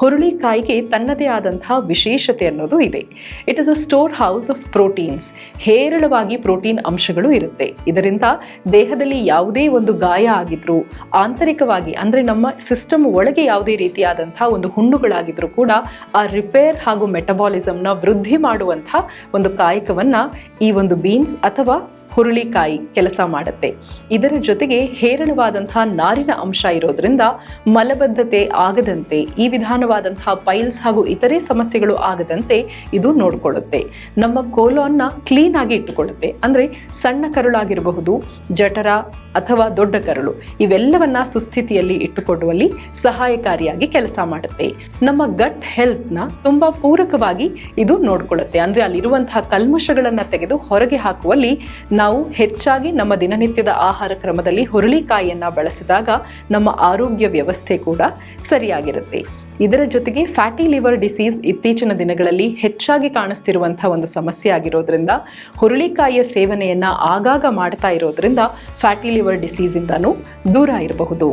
ಹುರುಳಿಕಾಯಿಗೆ ತನ್ನದೇ ಆದಂತಹ ವಿಶೇಷತೆ ಅನ್ನೋದು ಇದೆ. It is a store house of proteins ಹೇರಳವಾಗಿ ಪ್ರೋಟೀನ್ ಅಂಶಗಳು ಇರುತ್ತೆ. ಇದರಿಂದ ದೇಹದಲ್ಲಿ ಯಾವುದೇ ಒಂದು ಗಾಯ ಆಗಿದ್ರು, ಆಂತರಿಕವಾಗಿ ಅಂದರೆ ನಮ್ಮ ಸಿಸ್ಟಮ್ ಒಳಗೆ ಯಾವುದೇ ರೀತಿಯಾದಂತಹ ಒಂದು ಹುಣ್ಣುಗಳಾಗಿದ್ರೂ ಕೂಡ ಆ ರಿಪೇರ್ ಹಾಗೂ ಮೆಟಬಾಲಿಸಮ್ನ ವೃದ್ಧಿ ಮಾಡುವಂಥ ಒಂದು ಕಾಯಕವನ್ನು ಈ ಒಂದು ಬೀನ್ಸ್ ಅಥವಾ ಹುರುಳಿಕಾಯಿ ಕೆಲಸ ಮಾಡುತ್ತೆ. ಇದರ ಜೊತೆಗೆ ಹೇರಳವಾದಂತಹ ನಾರಿನ ಅಂಶ ಇರೋದ್ರಿಂದ ಮಲಬದ್ಧತೆ ಆಗದಂತೆ, ಈ ವಿಧಾನವಾದಂತಹ ಪೈಲ್ಸ್ ಹಾಗೂ ಇತರೆ ಸಮಸ್ಯೆಗಳು ಆಗದಂತೆ ಇದು ನೋಡಿಕೊಳ್ಳುತ್ತೆ. ನಮ್ಮ ಕೋಲೋನ್ನ ಕ್ಲೀನ್ ಆಗಿ ಇಟ್ಟುಕೊಳ್ಳುತ್ತೆ. ಅಂದರೆ ಸಣ್ಣ ಕರುಳಾಗಿರಬಹುದು, ಜಠರ ಅಥವಾ ದೊಡ್ಡ ಕರುಳು, ಇವೆಲ್ಲವನ್ನ ಸುಸ್ಥಿತಿಯಲ್ಲಿ ಇಟ್ಟುಕೊಳ್ಳುವಲ್ಲಿ ಸಹಾಯಕಾರಿಯಾಗಿ ಕೆಲಸ ಮಾಡುತ್ತೆ. ನಮ್ಮ ಗಟ್ ಹೆಲ್ತ್ನ ತುಂಬಾ ಪೂರಕವಾಗಿ ಇದು ನೋಡ್ಕೊಳ್ಳುತ್ತೆ. ಅಂದ್ರೆ ಅಲ್ಲಿರುವಂತಹ ಕಲ್ಮಶಗಳನ್ನ ತೆಗೆದು ಹೊರಗೆ ಹಾಕುವಲ್ಲಿ ನಾವು ಹೆಚ್ಚಾಗಿ ನಮ್ಮ ದಿನನಿತ್ಯದ ಆಹಾರ ಕ್ರಮದಲ್ಲಿ ಹುರುಳಿಕಾಯಿಯನ್ನು ಬಳಸಿದಾಗ ನಮ್ಮ ಆರೋಗ್ಯ ವ್ಯವಸ್ಥೆ ಕೂಡ ಸರಿಯಾಗಿರುತ್ತೆ. ಇದರ ಜೊತೆಗೆ ಫ್ಯಾಟಿ ಲಿವರ್ ಡಿಸೀಸ್ ಇತ್ತೀಚಿನ ದಿನಗಳಲ್ಲಿ ಹೆಚ್ಚಾಗಿ ಕಾಣಿಸ್ತಿರುವಂಥ ಒಂದು ಸಮಸ್ಯೆ ಆಗಿರೋದ್ರಿಂದ ಹುರುಳಿಕಾಯಿಯ ಸೇವನೆಯನ್ನು ಆಗಾಗ ಮಾಡ್ತಾ ಇರೋದ್ರಿಂದ ಫ್ಯಾಟಿ ಲಿವರ್ ಡಿಸೀಸಿಂದನೂ ದೂರ ಇರಬಹುದು.